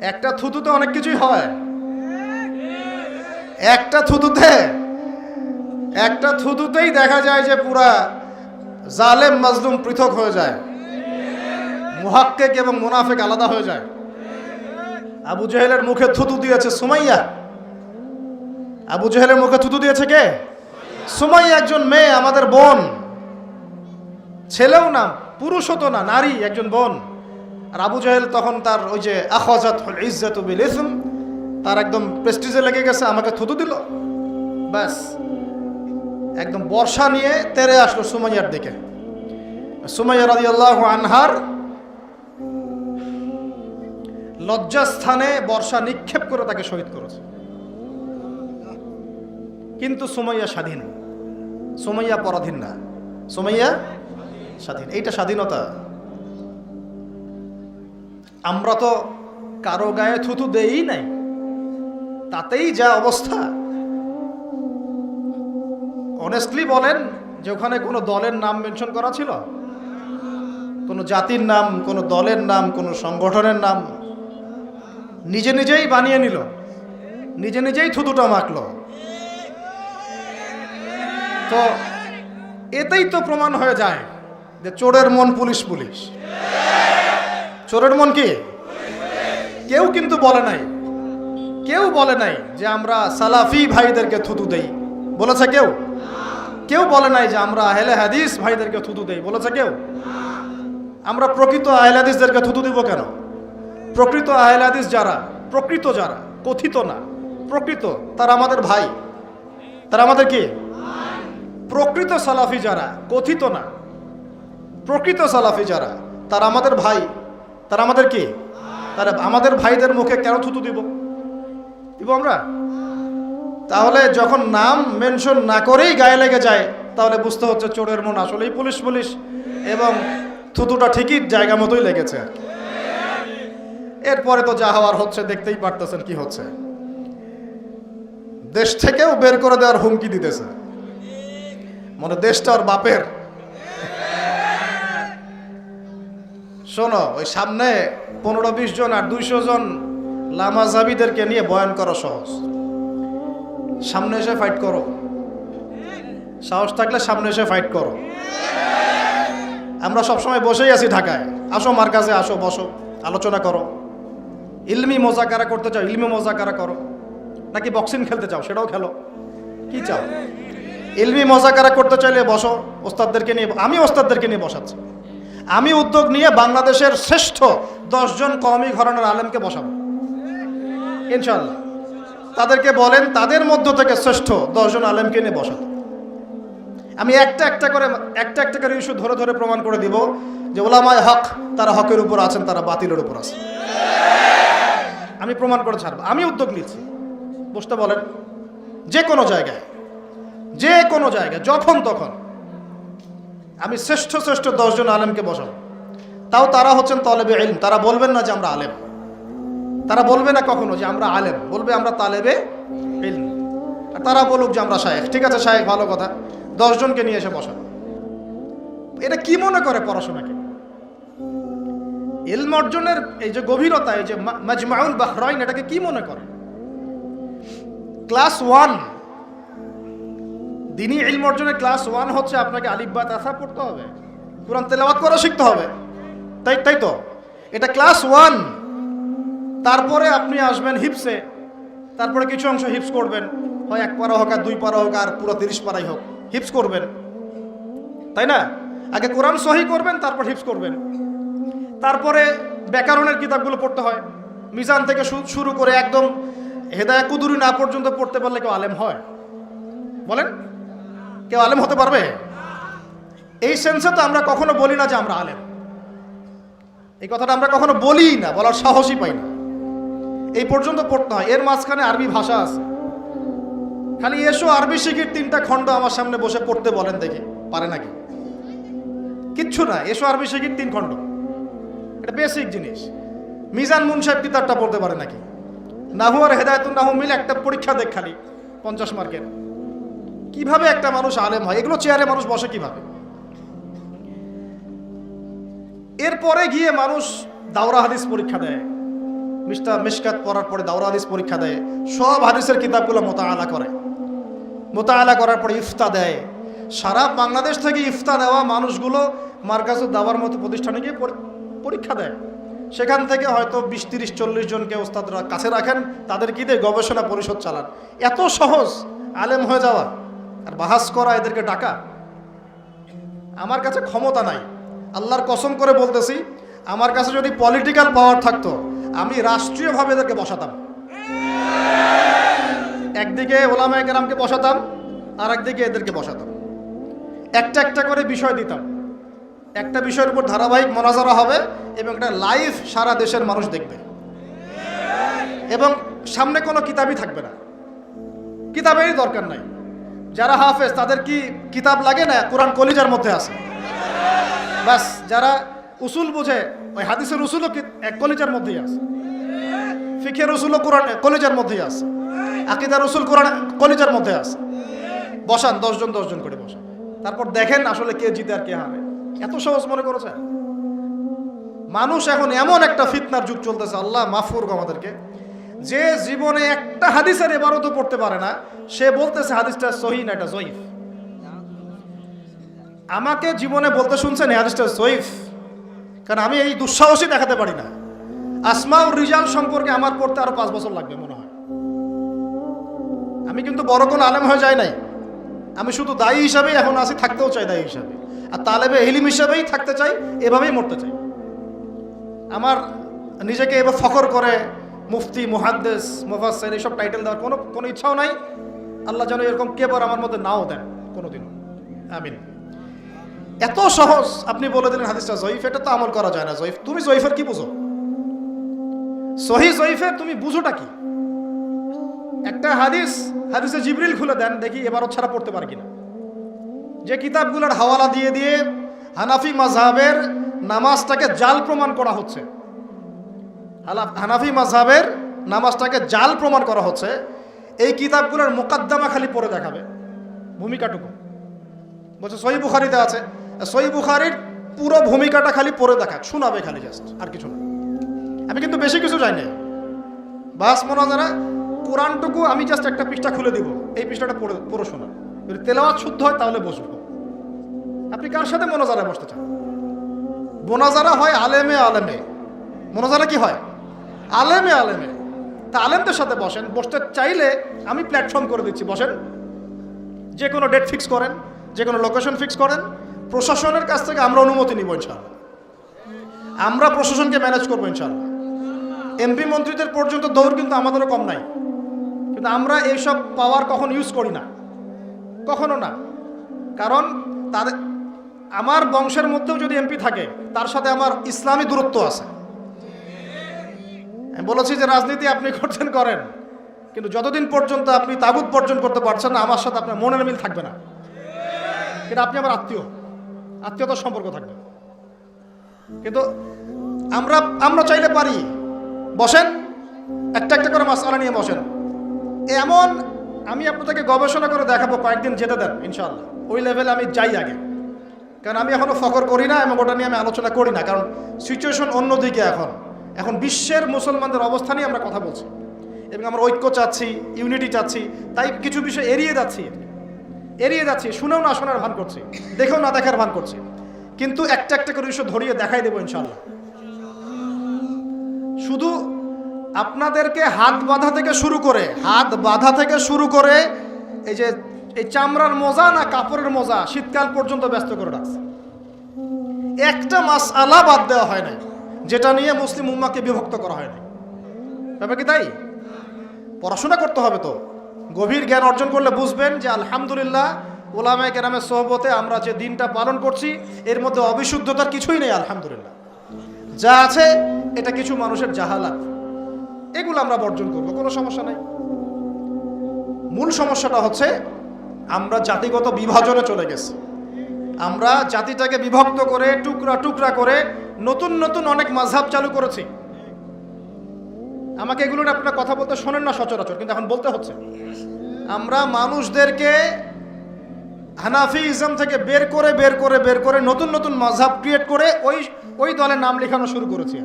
একটা থুতুতে অনেক কিছুই হয়। একটা থুতুতে, একটা থুতুতেই দেখা যায় যে পুরা জালেম, মাজলুম পৃথক হয়ে যায়। মুহাক্কেক এবং মুনাফেক আলাদা হয়ে যায়। আবু জেহেলের মুখে থুতু দিয়েছে সুমাইয়া। আবু জেহেলের মুখে থুতু দিয়েছে কে? সুমাইয়া একজন মেয়ে, আমাদের বোন। ছেলেও না, পুরুষও তো না, নারী একজন বোন। আর আবু জাহেল তখন তার ওই যে আখাজাত ইজ্জাত বিল ইসম, তার একদম প্রেস্টিজে লেগে গেছে, আমাকে থুতু দিল। ব্যাস। একদম বর্ষা নিয়ে তেরে আসলো সুমাইয়ার দিকে। সুমাইয়া রাজি আল্লাহ আনহার লজ্জাস্থানে বর্ষা নিক্ষেপ করে তাকে শহীদ করেছে। কিন্তু সুমাইয়া স্বাধীন। সুমাইয়া পরাধীন না। সুমাইয়া স্বাধীন। এইটা স্বাধীনতা। আমরা তো কারও গায়ে থুতু দেই নাই। তাতেই যা অবস্থা। অনেস্টলি বলেন, যে ওখানে কোনো দলের নাম মেনশন করা ছিল? কোনো জাতির নাম, কোনো দলের নাম, কোনো সংগঠনের নাম? নিজে নিজেই বানিয়ে নিল। নিজে নিজেই থুতুটা মাখলো। তো এতেই তো প্রমাণ হয়ে যায় যে চোরের মন পুলিশ পুলিশ চোরের মন কি? কেউ কিন্তু বলে নাই। কেউ বলে নাই যে আমরা সালাফি ভাইদেরকে থুতু দেই। বলেছে কেউ? কেউ বলে নাই যে আমরা আহলে হাদিস ভাইদেরকে থুতু দেই। বলেছে কেউ? আমরা প্রকৃত আহলে হাদিসদেরকে থুতু দিব কেন? প্রকৃত আহলে হাদিস যারা, প্রকৃত যারা, কথিত না, প্রকৃত, তারা আমাদের ভাই। তারা আমাদের কি? প্রকৃত সালাফি যারা, কথিত না, প্রকৃত সালাফি যারা, তারা আমাদের ভাই। তারা আমাদের কি? তারা আমাদের ভাইদের মুখে কেন থুতু দিব? দিব আমরা? তাহলে যখন নাম মেনশন না করেই গায়ে লেগে যায়, তাহলে বুঝতে হচ্ছে চোরের মন আসলেই পুলিশ পুলিশ এবং থুতুটা ঠিকই জায়গা মতোই লেগেছে এরপরে তো যা হওয়ার হচ্ছে, দেখতেই পারতেছেন কি হচ্ছে। দেশ থেকেও বের করে দেওয়ার হুমকি দিতেছে। মানে দেশটা ওর বাপের। শোনো, ওই সামনে পনেরো, বিশ জন আর দুইশো জন লামাজাবিদেরকে নিয়ে বয়ান করা সহজ। সামনে এসে ফাইট করো। সাহস থাকলে সামনে এসে ফাইট করো। আমরা সবসময় বসেই আছি ঢাকায়। আসো মার কাছে, আসো, বসো, আলোচনা করো। ইলমি মোজাকারা করতে চাও, ইলমি মোজাকারা করো নাকি বক্সিং খেলতে চাও, সেটাও খেলো। কি চাও? ইলমি মজাকারা করতে চাইলে বসো, ওস্তাদদেরকে নিয়ে, আমি ওস্তাদদেরকে নিয়ে বসাচ্ছি। আমি উদ্যোগ নিয়ে বাংলাদেশের শ্রেষ্ঠ দশজন কওমি ঘরানার আলেমকে বসাবো। ইনশাল্লাহ তাদেরকে বলেন, তাদের মধ্য থেকে শ্রেষ্ঠ দশজন আলেমকে নিয়ে বসাবো। আমি একটা একটা করে, একটা একটা করে ইস্যু ধরে ধরে প্রমাণ করে দিব যে ওলামায় হক তারা হকের উপর আছেন, তারা বাতিলের উপর আছে আমি প্রমাণ করে ছাড়বো। আমি উদ্যোগ নিচ্ছি বসতে বলেন, যে কোনো জায়গায়, যে কোনো জায়গায়, যখন তখন আমি শ্রেষ্ঠ শ্রেষ্ঠ দশজন আলেমকে বসাবো। তাও তারা হচ্ছেন তলেবে ইলম। তারা বলবেন না যে আমরা আলেম। তারা বলবে না কখনো যে আমরা আলেম। বলবে আমরা তালেবে ইলম। আর তারা বলুক যে আমরা শায়েখ। ঠিক আছে, শায়েখ, ভালো কথা। দশজনকে নিয়ে এসে বসাবো। এটা কি মনে করে পড়াশোনাকে? ইলম অর্জনের এই যে গভীরতা, এই যে মাজমাউল বাহরাইন, এটাকে কি মনে করে? ক্লাস ওয়ান দিনই ইলম অর্জনের ক্লাস ওয়ান হচ্ছে আপনাকে আলিব্বা তাসা পড়তে হবে। কোরআন তেলাওয়াত করা শিখতে হবে। তাই তাই তো? এটা ক্লাস ওয়ান তারপরে আপনি আসবেন হিপসে তারপরে কিছু অংশ হিপস করবেন। হয় এক পারা হোক আর দুই পারা হোক আর পুরো তিরিশ পারাই হোক। হিপস করবেন। তাই না? আগে কোরআন সহি করবেন, তারপর হিপস করবেন। তারপরে ব্যাকরণের কিতাবগুলো পড়তে হয়। মিজান থেকে শুরু করে একদম হেদায়া কুদুরি না পর্যন্ত পড়তে পারলে কেউ আলেম হয়। বলেন? কেউ আলেম হতে পারবে? এই সেন্সে তো আমরা কখনো বলি না যে আমরা আলেম। এই কথাটা আমরা কখনো বলি না, বলার সাহসই পাই না। এই পর্যন্ত পড়তে হয়, এর মাঝখানে আরবি ভাষা আছে। খালি এসো, আরবি শিখির তিনটা খণ্ড আমার সামনে বসে পড়তে বলেন দেখি, পারে নাকি? কিচ্ছু না, এসো, আরবি শিখির তিন খণ্ড। এটা বেসিক জিনিস। মিজান মুন সাহেব কিতাবটা পড়তে পারে নাকি? নাহু আর হেদায়তুন নাহু মিলে একটা পরীক্ষা দেখ খালি, পঞ্চাশ মার্কের। কীভাবে একটা মানুষ আলেম হয়? এগুলো চেয়ারে মানুষ বসে কীভাবে? এরপরে গিয়ে মানুষ দাওরা হাদিস পরীক্ষা দেয়। মিস্টার মিশকাত পড়ার পরে দাওরা হাদিস পরীক্ষা দেয়। সব হাদিসের কিতাবগুলো মোতালা করে। মোতালা করার পরে ইফতা দেয়। সারা বাংলাদেশ থেকে ইফতা দেওয়া মানুষগুলো মার্কাজ দাওয়ার মতো প্রতিষ্ঠানে গিয়ে পরি- পরীক্ষা দেয়। সেখান থেকে হয়তো বিশ, তিরিশ, চল্লিশ জনকে ওস্তাদরা কাছে রাখেন। তাদের কি দিয়ে? গবেষণা পরিষদ চালান। এত সহজ আলেম হয়ে যাওয়া। আর বাহাস করা এদেরকে ডাকা। আমার কাছে ক্ষমতা নাই। আল্লাহর কসম করে বলতেছি, আমার কাছে যদি পলিটিক্যাল পাওয়ার থাকতো, আমি রাষ্ট্রীয়ভাবে এদেরকে বসাতাম। একদিকে ওলামায় কেরামকে বসাতাম আর একদিকে এদেরকে বসাতাম। একটা একটা করে বিষয় দিতাম। একটা বিষয়ের উপর ধারাবাহিক মনাজারা হবে এবং একটা লাইভ সারা দেশের মানুষ দেখবে। এবং সামনে কোনো কিতাবই থাকবে না। কিতাবেরই দরকার নাই। যারা হাফেজ, তাদের কি কিতাব লাগে না? কোরআন কলিজার মধ্যে আছে। বাস যারা উসুল বুঝে, ওই হাদিসের উসুলও এক কলিজার মধ্যেই আছে। ফিখের উসুলও কোরআন কলিজার মধ্যেই আছে। আকিদার উসুল কোরআন কলিজার মধ্যে আছে। বসান, দশজন দশজন করে বসান। তারপর দেখেন আসলে কে জিতে আর কে হারে। এত সহজ মনে করেছে মানুষ এখন এমন একটা ফিতনার যুগ চলতেছে, আল্লাহ মাফ করুক আমাদেরকে। যে জীবনে একটা হাদিসের এবারও তো পড়তে পারে না, সে বলতেছে হাদিসটা সহি না এটা জয়ীফ। আমাকে জীবনে বলতে শুনছেন হাদিসটা জয়ীফ, কারণ আমি এই দুঃসাহসই দেখাতে পারি না। আসমাউর রিজাল সম্পর্কে আমার পড়তে আরও পাঁচ বছর লাগবে মনে হয়। আমি কিন্তু বড় কোনো আলেম হয়ে যাই নাই। আমি শুধু দায়ী হিসাবেই এখন আছি, থাকতেও চাই দায়ী হিসাবে। আর তালেবে হিলিম হিসাবেই থাকতে চাই, এভাবেই মরতে চাই। আমার নিজেকে এবার ফখর করে মুফতি, মুহাদ্দেস মুফাসের এইসব টাইটেল দেওয়ার কোনো কোনো ইচ্ছাও নাই। আল্লাহ যেন এরকম কেবর আমার মধ্যে নাও দেন কোনোদিনও। আমিন। এত সহজ আপনি বলে দিলেন হাদিসটা জয়ীফ, এটা তো আমল করা যায় না। জয়ীফ, তুমি জয়ীফের কি বুঝো? সহি জয়ীফের তুমি বুঝোটা কি? একটা হাদিস, হাদিসে জিবরিল খুলে দেন, দেখি এবারও ছাড়া পড়তে পারি কিনা। যে কিতাবগুলোর হাওয়ালা দিয়ে দিয়ে হানাফি মাঝহাবের নামাজটাকে জাল প্রমাণ করা হচ্ছে। হালা- হানাফি মাঝহাবের নামাজটাকে জাল প্রমাণ করা হচ্ছে। এই কিতাবগুলোর মোকাদ্দমা খালি পড়ে দেখাবে। ভূমিকাটুকু। বলছে, সহি বুখারিতে আছে। সহি বুখারির পুরো ভূমিকাটা খালি পড়ে দেখা, শোনাবে খালি জাস্ট আর কিছু না। আমি কিন্তু বেশি কিছু জানি বাস মনে না কোরআনটুকু আমি জাস্ট একটা পৃষ্ঠা খুলে দিব। এই পৃষ্ঠাটা পড়ে পড়ে শোনা যদি তেলাওয়াত শুদ্ধ হয় তাহলে বসবো। আপনি কার সাথে মনোজারায় বসতে চান? মোনাজারা হয় আলেমে আলেমে। মোনাজারা কি হয়? আলেমে আলেমে। তা আলেমদের সাথে বসেন, বসতে চাইলে আমি প্ল্যাটফর্ম করে দিচ্ছি, বসেন। যে কোনো ডেট ফিক্স করেন, যে কোনো লোকেশন ফিক্স করেন। প্রশাসনের কাছ থেকে আমরা অনুমতি নিব ইনশাল্লাহ আমরা প্রশাসনকে ম্যানেজ করব ইনশাল্লাহ এমপি মন্ত্রীদের পর্যন্ত দৌড় কিন্তু আমাদেরও কম নাই। কিন্তু আমরা এইসব পাওয়ার কখন ইউজ করি না। কখনো না। কারণ তাদের, আমার বংশের মধ্যেও যদি এমপি থাকে, তার সাথে আমার ইসলামী দূরত্ব আছে। আমি বলেছি যে রাজনীতি আপনি করছেন, করেন। কিন্তু যতদিন পর্যন্ত আপনি তাগুত বর্জন করতে পারছেন না, আমার সাথে আপনার মনের মিল থাকবে না। কিন্তু আপনি আমার আত্মীয়। আত্মীয়তার সম্পর্ক থাকবে। কিন্তু আমরা আমরা চাইলে পারি। বসেন। একটা একটা করে মাসালা নিয়ে বসেন। এমন, আমি আপনাদেরকে গবেষণা করে দেখাবো, কয়েকদিন যেতে দেন ইনশাল্লাহ ওই লেভেলে আমি যাই আগে। কারণ আমি এখনও ফখর করি না এবং ওটা নিয়ে আমি আলোচনা করি না। কারণ সিচুয়েশন অন্যদিকে এখন। এখন বিশ্বের মুসলমানদের অবস্থা নিয়ে আমরা কথা বলছি। এবং আমরা ঐক্য চাচ্ছি ইউনিটি চাচ্ছি, তাই কিছু বিষয় এড়িয়ে যাচ্ছি। এড়িয়ে যাচ্ছি, শুনেও না শোনার ভান করছি, দেখেও না দেখার ভান করছি। কিন্তু একটা একটা করে বিষয় ধরিয়ে দেখাই দেবো ইনশাল্লাহ শুধু আপনাদেরকে হাত বাঁধা থেকে শুরু করে, হাত বাঁধা থেকে শুরু করে এই যে এই চামড়ার মোজা না কাপড়ের মোজা শীতকাল পর্যন্ত ব্যস্ত করে রাখছে। একটা মাস আলা বাদ দেওয়া হয় নাই। যেটা নিয়ে মুসলিম উম্মাকে বিভক্ত করা হয়নি ব্যাপার কি তাই? পড়াশোনা করতে হবে তো। গভীর জ্ঞান অর্জন করলে বুঝবেন যে আলহামদুলিল্লাহ ওলামায় কেরামের সহবতে আমরা যে দিনটা পালন করছি, এর মধ্যে অবিশুদ্ধতার কিছুই নেই, আলহামদুলিল্লাহ। যা আছে, এটা কিছু মানুষের জাহালাত। এগুলো আমরা বর্জন করব, কোনো সমস্যা নাই। মূল সমস্যাটা হচ্ছে, আমরা জাতিগত বিভাজনে চলে গেছি। আমরা জাতিটাকে বিভক্ত করে টুকরা টুকরা করে নতুন নতুন অনেক মাঝহাব চালু করেছি। আমাকে এগুলোর আপনার কথা বলতে শোনেন না সচরাচর, কিন্তু এখন বলতে হচ্ছে। আমরা মানুষদেরকে হানাফিজম থেকে বের করে বের করে বের করে নতুন নতুন মাঝহাব ক্রিয়েট করে ওই ওই দলের নাম লেখানো শুরু করেছি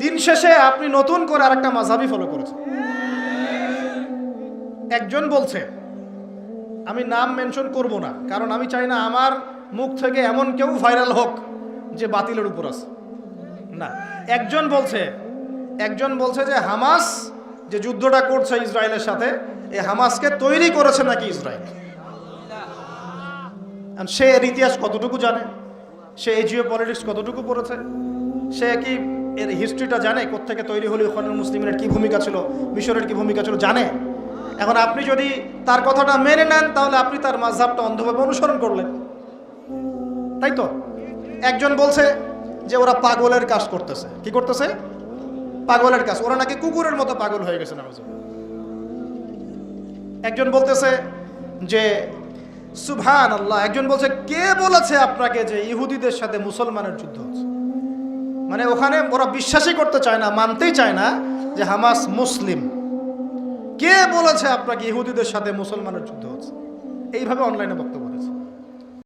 দিন শেষে আপনি নতুন করে আরেকটা মাঝাবি ফলো করেছেন। একজন বলছে, আমি নাম মেনশন করব না, কারণ আমি চাই না আমার মুখ থেকে এমন কেউ ভাইরাল হোক। যে বাতিলের উপর আছে। না। একজন বলছে একজন বলছে যে হামাস যে যুদ্ধটা করছে ইসরায়েলের সাথে এই হামাসকে তৈরি করেছে নাকি ইসরায়েল? সে এর ইতিহাস কতটুকু জানে? সে এই জিও পলিটিক্স কতটুকু পড়েছে? সে কি এর হিস্ট্রিটা জানে? কোত্থেকে তৈরি হলো ওখানের মুসলিমের কি ভূমিকা ছিল? মিশরের কি ভূমিকা ছিল? জানে। এখন আপনি যদি তার কথাটা মেনে নেন, তাহলে আপনি তার মাঝহাবটা অন্ধভাবে অনুসরণ করলেন। তাই তো? একজন বলছে যে ওরা পাগলের কাজ করতেছে। কি করতেছে? পাগলের কাজ। ওরা নাকি কুকুরের মতো পাগল হয়ে গেছে নামাজ একজন বলতেছে যে সুভান আল্লাহ একজন বলছে, কে বলেছে আপনাকে যে ইহুদিদের সাথে মুসলমানের যুদ্ধ হচ্ছে? মানে ওখানে ওরা বিশ্বাসই করতে চায় না, মানতেই চায় না যে হামাস মুসলিম। কে বলেছে আপনাকে ইহুদিদের সাথে মুসলমানের যুদ্ধ হচ্ছে? এইভাবে অনলাইনে বক্তব্য।